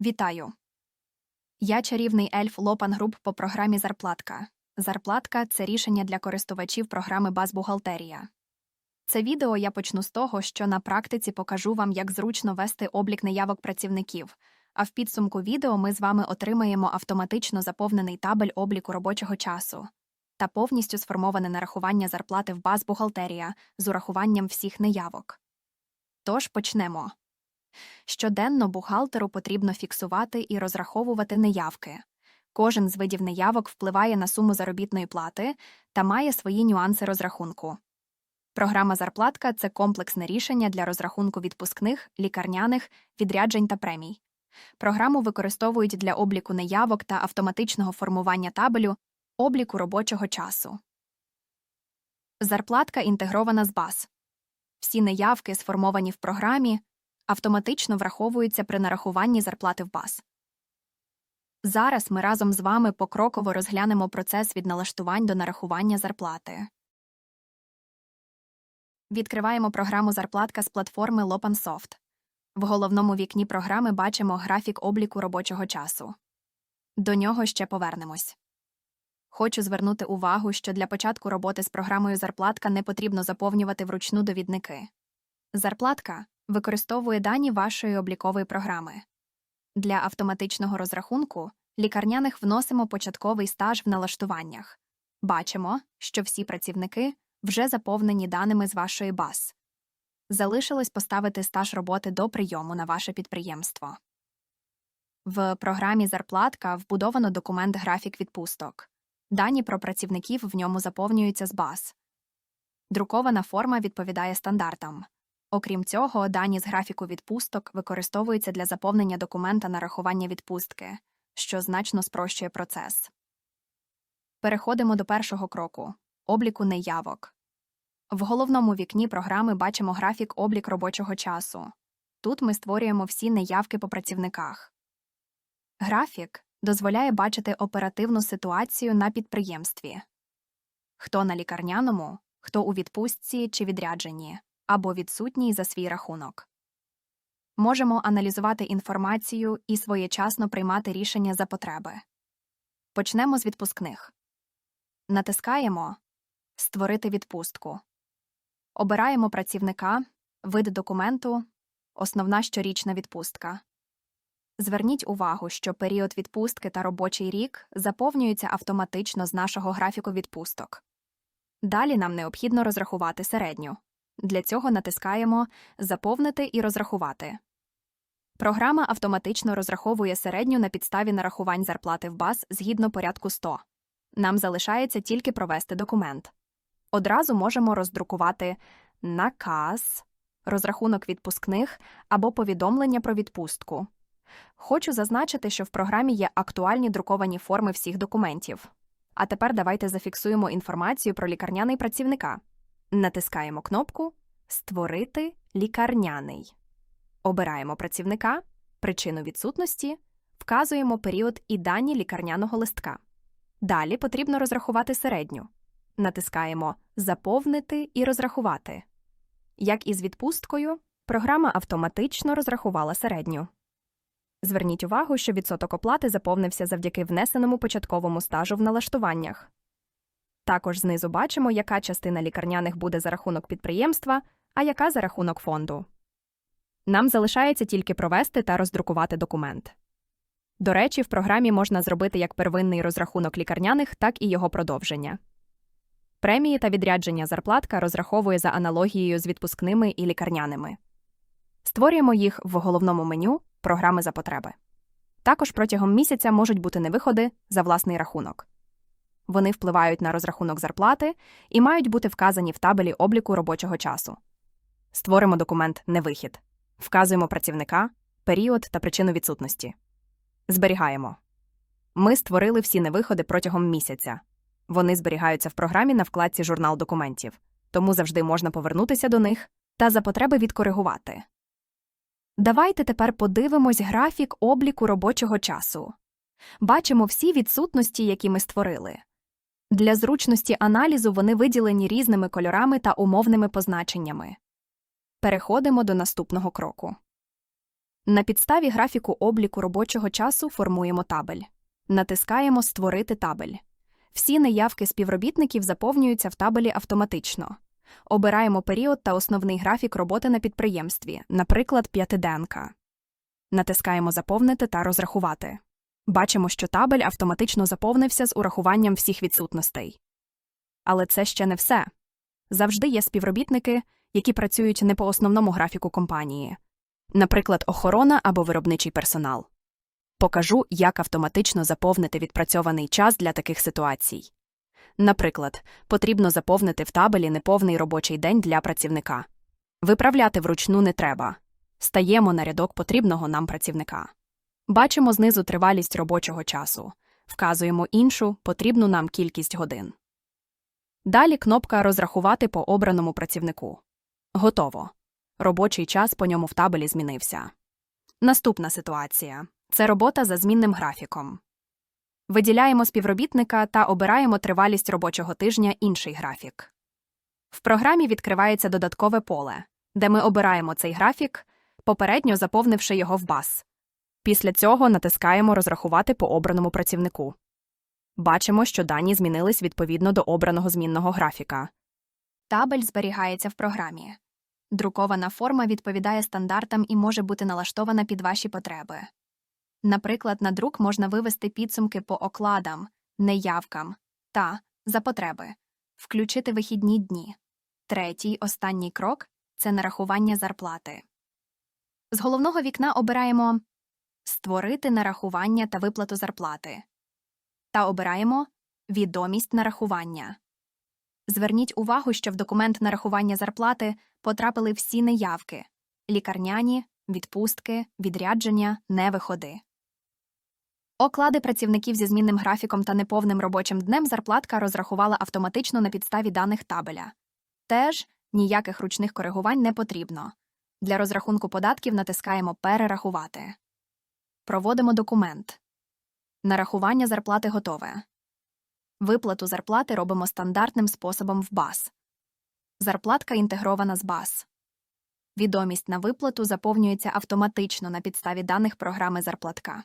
Вітаю! Я чарівний ельф Лопан Груп по програмі Зарплатка. Зарплатка це рішення для користувачів програми Базбухгалтерія. Це відео я почну з того, що на практиці покажу вам, як зручно вести облік неявок працівників. А в підсумку відео ми з вами отримаємо автоматично заповнений табель обліку робочого часу та повністю сформоване нарахування зарплати в Базбухгалтерія з урахуванням всіх неявок. Тож почнемо. Щоденно бухгалтеру потрібно фіксувати і розраховувати неявки. Кожен з видів неявок впливає на суму заробітної плати та має свої нюанси розрахунку. Програма зарплатка це комплексне рішення для розрахунку відпускних, лікарняних, відряджень та премій. Програму використовують для обліку неявок та автоматичного формування табелю, обліку робочого часу. Зарплатка інтегрована з баз. Всі неявки, сформовані в програмі, автоматично враховуються при нарахуванні зарплати в баз. Зараз ми разом з вами покроково розглянемо процес від налаштувань до нарахування зарплати. Відкриваємо програму Зарплатка з платформи Lopansoft. В головному вікні програми бачимо графік обліку робочого часу. До нього ще повернемось. Хочу звернути увагу, що для початку роботи з програмою Зарплатка не потрібно заповнювати вручну довідники. Зарплатка використовує дані вашої облікової програми. Для автоматичного розрахунку лікарняних вносимо початковий стаж в налаштуваннях. Бачимо, що всі працівники вже заповнені даними з вашої баз. Залишилось поставити стаж роботи до прийому на ваше підприємство. В програмі Зарплатка вбудовано документ графік відпусток. Дані про працівників в ньому заповнюються з баз. Друкована форма відповідає стандартам. Окрім цього, дані з графіку відпусток використовуються для заповнення документа нарахування відпустки, що значно спрощує процес. Переходимо до першого кроку обліку неявок. В головному вікні програми бачимо графік облік робочого часу. Тут ми створюємо всі неявки по працівниках. Графік дозволяє бачити оперативну ситуацію на підприємстві хто на лікарняному, хто у відпустці чи відрядженні або відсутній за свій рахунок. Можемо аналізувати інформацію і своєчасно приймати рішення за потреби. Почнемо з відпускних. Натискаємо Створити відпустку. Обираємо працівника, вид документу, основна щорічна відпустка. Зверніть увагу, що період відпустки та робочий рік заповнюються автоматично з нашого графіку відпусток. Далі нам необхідно розрахувати середню. Для цього натискаємо Заповнити і розрахувати. Програма автоматично розраховує середню на підставі нарахувань зарплати в баз згідно порядку 100. Нам залишається тільки провести документ. Одразу можемо роздрукувати наказ, розрахунок відпускних або повідомлення про відпустку. Хочу зазначити, що в програмі є актуальні друковані форми всіх документів. А тепер давайте зафіксуємо інформацію про лікарняний працівника. Натискаємо кнопку Створити лікарняний. Обираємо працівника, причину відсутності, вказуємо період і дані лікарняного листка. Далі потрібно розрахувати середню. Натискаємо Заповнити і розрахувати. Як і з відпусткою, програма автоматично розрахувала середню. Зверніть увагу, що відсоток оплати заповнився завдяки внесеному початковому стажу в налаштуваннях. Також знизу бачимо, яка частина лікарняних буде за рахунок підприємства, а яка за рахунок фонду. Нам залишається тільки провести та роздрукувати документ. До речі, в програмі можна зробити як первинний розрахунок лікарняних, так і його продовження. Премії та відрядження зарплатка розраховує за аналогією з відпускними і лікарняними. Створюємо їх в головному меню програми за потреби. Також протягом місяця можуть бути невиходи за власний рахунок. Вони впливають на розрахунок зарплати і мають бути вказані в табелі обліку робочого часу. Створимо документ Невихід. Вказуємо працівника, період та причину відсутності. Зберігаємо. Ми створили всі невиходи протягом місяця. Вони зберігаються в програмі на вкладці Журнал документів, тому завжди можна повернутися до них та за потреби відкоригувати. Давайте тепер подивимось графік обліку робочого часу. Бачимо всі відсутності, які ми створили. Для зручності аналізу вони виділені різними кольорами та умовними позначеннями. Переходимо до наступного кроку. На підставі графіку обліку робочого часу формуємо табель. Натискаємо Створити табель. Всі неявки співробітників заповнюються в табелі автоматично. Обираємо період та основний графік роботи на підприємстві, наприклад, п'ятиденка. Натискаємо Заповнити та розрахувати. Бачимо, що табель автоматично заповнився з урахуванням всіх відсутностей. Але це ще не все. Завжди є співробітники, які працюють не по основному графіку компанії, наприклад, охорона або виробничий персонал. Покажу, як автоматично заповнити відпрацьований час для таких ситуацій. Наприклад, потрібно заповнити в табелі неповний робочий день для працівника. Виправляти вручну не треба. Стаємо на рядок потрібного нам працівника. Бачимо знизу тривалість робочого часу, вказуємо іншу потрібну нам кількість годин. Далі кнопка Розрахувати по обраному працівнику. Готово. Робочий час по ньому в табелі змінився. Наступна ситуація це робота за змінним графіком. Виділяємо співробітника та обираємо тривалість робочого тижня інший графік. В програмі відкривається додаткове поле, де ми обираємо цей графік, попередньо заповнивши його в бас. Після цього натискаємо Розрахувати по обраному працівнику. Бачимо, що дані змінились відповідно до обраного змінного графіка. Табель зберігається в програмі. Друкована форма відповідає стандартам і може бути налаштована під ваші потреби. Наприклад, на друк можна вивести підсумки по окладам, неявкам та, за потреби, включити вихідні дні. Третій, останній крок це нарахування зарплати. З головного вікна обираємо Створити нарахування та виплату зарплати та обираємо Відомість нарахування. Зверніть увагу, що в документ нарахування зарплати потрапили всі неявки лікарняні, відпустки, відрядження, невиходи. Оклади працівників зі змінним графіком та неповним робочим днем зарплатка розрахувала автоматично на підставі даних табеля. Теж ніяких ручних коригувань не потрібно. Для розрахунку податків натискаємо Перерахувати. Проводимо документ. Нарахування зарплати готове. Виплату зарплати робимо стандартним способом в БАС. Зарплатка інтегрована з БАС. Відомість на виплату заповнюється автоматично на підставі даних програми зарплатка.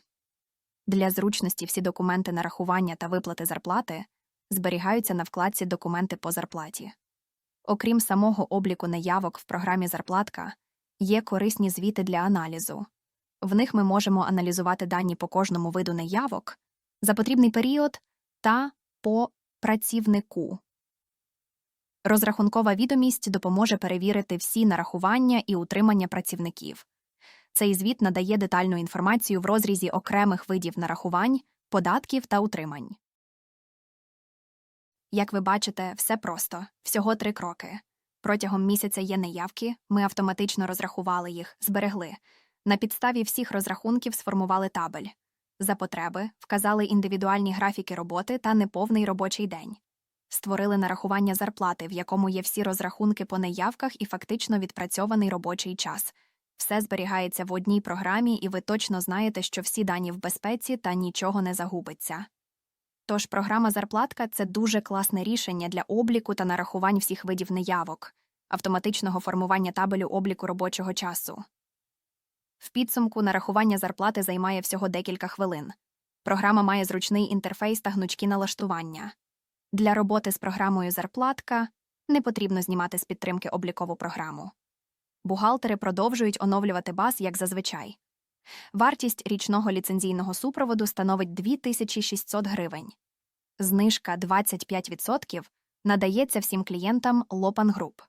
Для зручності всі документи нарахування та виплати зарплати зберігаються на вкладці Документи по зарплаті. Окрім самого обліку неявок в програмі Зарплатка, є корисні звіти для аналізу. В них ми можемо аналізувати дані по кожному виду неявок за потрібний період та по працівнику. Розрахункова відомість допоможе перевірити всі нарахування і утримання працівників. Цей звіт надає детальну інформацію в розрізі окремих видів нарахувань, податків та утримань. Як ви бачите, все просто всього три кроки. Протягом місяця є неявки, ми автоматично розрахували їх, зберегли. На підставі всіх розрахунків сформували табель. За потреби вказали індивідуальні графіки роботи та неповний робочий день. Створили нарахування зарплати, в якому є всі розрахунки по неявках і фактично відпрацьований робочий час. Все зберігається в одній програмі, і ви точно знаєте, що всі дані в безпеці та нічого не загубиться. Тож програма зарплатка це дуже класне рішення для обліку та нарахувань всіх видів неявок, автоматичного формування табелю обліку робочого часу. В підсумку нарахування зарплати займає всього декілька хвилин. Програма має зручний інтерфейс та гнучкі налаштування. Для роботи з програмою зарплатка не потрібно знімати з підтримки облікову програму. Бухгалтери продовжують оновлювати баз, як зазвичай. Вартість річного ліцензійного супроводу становить 2600 гривень. Знижка 25% надається всім клієнтам Lopan Group.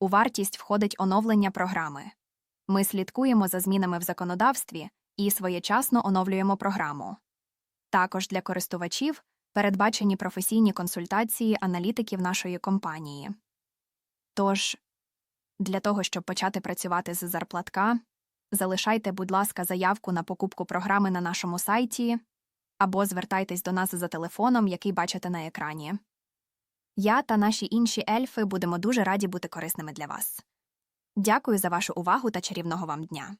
У вартість входить оновлення програми. Ми слідкуємо за змінами в законодавстві і своєчасно оновлюємо програму. Також для користувачів передбачені професійні консультації аналітиків нашої компанії. Тож, для того, щоб почати працювати з зарплатка, залишайте, будь ласка, заявку на покупку програми на нашому сайті або звертайтесь до нас за телефоном, який бачите на екрані. Я та наші інші ельфи будемо дуже раді бути корисними для вас. Дякую за вашу увагу та чарівного вам дня.